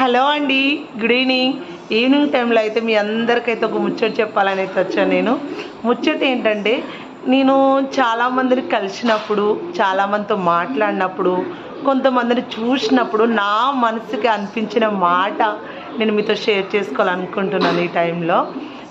Hello అండి good evening. Evening టైంలో అయితే మీ అందరికైతే ఒక ముచ్చట చెప్పాలని అయితే వచ్చాను నేను. ముచ్చట ఏంటంటే నేను చాలామందిని కలిసినప్పుడు చాలామందితో మాట్లాడినప్పుడు కొంతమందిని చూసినప్పుడు నా మనసుకి అనిపించిన మాట నేను మీతో షేర్ చేసుకోవాలనుకుంటున్నాను ఈ టైంలో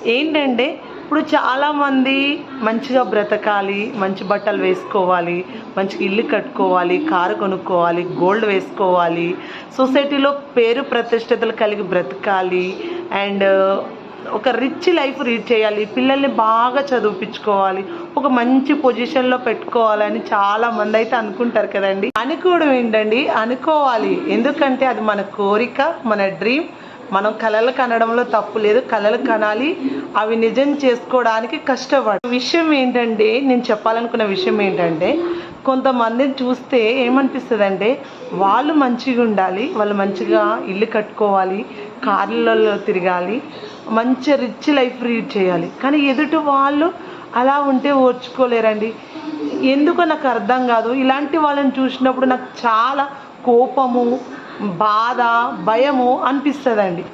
ఏంటంటే ఇప్పుడు చాలామంది మంచిగా బ్రతకాలి మంచి బట్టలు వేసుకోవాలి మంచిగా ఇల్లు కట్టుకోవాలి కారు కొనుక్కోవాలి గోల్డ్ వేసుకోవాలి. సొసైటీలో పేరు ప్రతిష్టతలు కలిగి బ్రతకాలి. అండ్ uh, ఒక రిచ్ లైఫ్ రీడ్ చేయాలి. పిల్లల్ని బాగా చదివిపించుకోవాలి ఒక మంచి పొజిషన్లో పెట్టుకోవాలని చాలా మంది అయితే అనుకుంటారు కదండి. అనుకోవడం ఏంటండి? అనుకోవాలి. ఎందుకంటే అది మన కోరిక మన డ్రీమ్. మనం కళలు కనడంలో తప్పు లేదు. కళలు కనాలి. అవి నిజం చేసుకోవడానికి కష్టపడు. విషయం ఏంటంటే నేను చెప్పాలనుకున్న విషయం ఏంటంటే కొంతమందిని చూస్తే ఏమనిపిస్తుంది అంటే వాళ్ళు మంచిగా ఉండాలి. వాళ్ళు మంచిగా ఇల్లు కట్టుకోవాలి. కార్లలో తిరగాలి. మంచి రిచ్ లైఫ్ రీడ్ చేయాలి. కానీ ఎదుటి వాళ్ళు అలా ఉంటే ఓర్చుకోలేరండి. ఎందుకో నాకు అర్థం కాదు. ఇలాంటి వాళ్ళని చూసినప్పుడు నాకు చాలా కోపము బాధ భయము అనిపిస్తుందండి.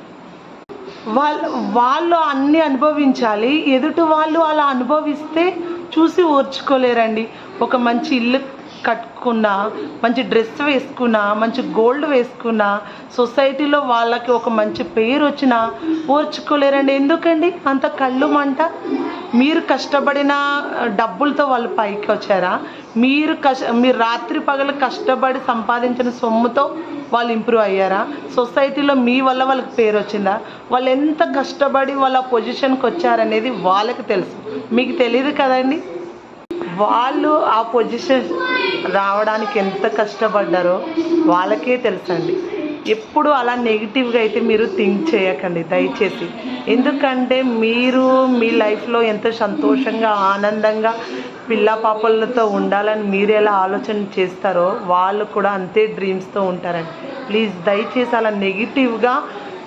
వాళ్ళు వాళ్ళు అన్నీ అనుభవించాలి. ఎదుటి వాళ్ళు అలా అనుభవిస్తే చూసి ఓర్చుకోలేరండి. ఒక మంచి ఇల్లు కట్టుకున్నా మంచి డ్రెస్ వేసుకున్నా మంచి గోల్డ్ వేసుకున్నా సొసైటీలో వాళ్ళకి ఒక మంచి పేరు వచ్చినా ఓర్చుకోలేరండి. ఎందుకండి? అంత కళ్ళు మంట? మీరు కష్టపడిన డబ్బులతో వాళ్ళు పైకి వచ్చారా? మీరు కష్ట మీరు రాత్రి పగలు కష్టపడి సంపాదించిన సొమ్ముతో వాళ్ళు ఇంప్రూవ్ అయ్యారా? సొసైటీలో మీ వల్ల వాళ్ళకి పేరు వచ్చిందా? వాళ్ళు ఎంత కష్టపడి వాళ్ళ పొజిషన్కి వచ్చారనేది వాళ్ళకి తెలుసు. మీకు తెలియదు కదండి? వాళ్ళు ఆ పొజిషన్ రావడానికి ఎంత కష్టపడ్డారో వాళ్ళకే తెలుసండి. ఎప్పుడు అలా నెగిటివ్గా అయితే మీరు థింక్ చేయకండి దయచేసి. ఎందుకంటే మీరు మీ లైఫ్లో ఎంత సంతోషంగా ఆనందంగా పిల్ల పాపలతో ఉండాలని మీరు ఎలా ఆలోచన చేస్తారో వాళ్ళు కూడా అంతే డ్రీమ్స్తో ఉంటారండి. ప్లీజ్ దయచేసి అలా నెగిటివ్గా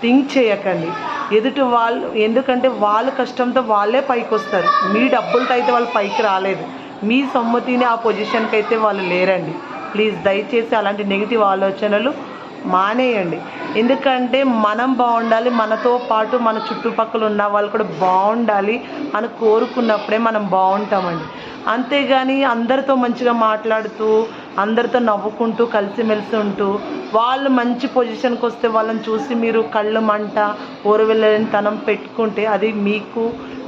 థింక్ చేయకండి. ఎదుటి వాళ్ళు ఎందుకంటే వాళ్ళ కష్టంతో వాళ్ళే పైకి వస్తారు మీ డబ్బులతో అయితే వాళ్ళు పైకి రాలేదు. మీ సొమ్మతిని ఆ పొజిషన్కి అయితే వాళ్ళు లేరండి. ప్లీజ్ దయచేసి అలాంటి నెగిటివ్ ఆలోచనలు మానేయండి. ఎందుకంటే మనం బాగుండాలి మనతో పాటు మన చుట్టుపక్కల ఉన్న వాళ్ళు కూడా బాగుండాలి అని కోరుకున్నప్పుడే మనం బాగుంటామండి. అంతేగాని అందరితో మంచిగా మాట్లాడుతూ అందరితో నవ్వుకుంటూ కలిసిమెలిసి ఉంటూ వాళ్ళు మంచి పొజిషన్కి వస్తే వాళ్ళని చూసి మీరు కళ్ళు మంట ఊరవెళ్ళని తనం పెట్టుకుంటే అది మీకు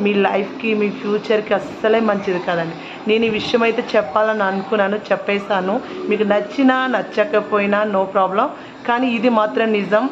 మీ లైఫ్కి మీ ఫ్యూచర్కి అస్సలే మంచిది కదండి. నేను ఈ విషయం అయితే చెప్పాలని అనుకున్నాను చెప్పేశాను. మీకు నచ్చినా నచ్చకపోయినా నో ప్రాబ్లం కానీ ఇది మాత్రం నిజం.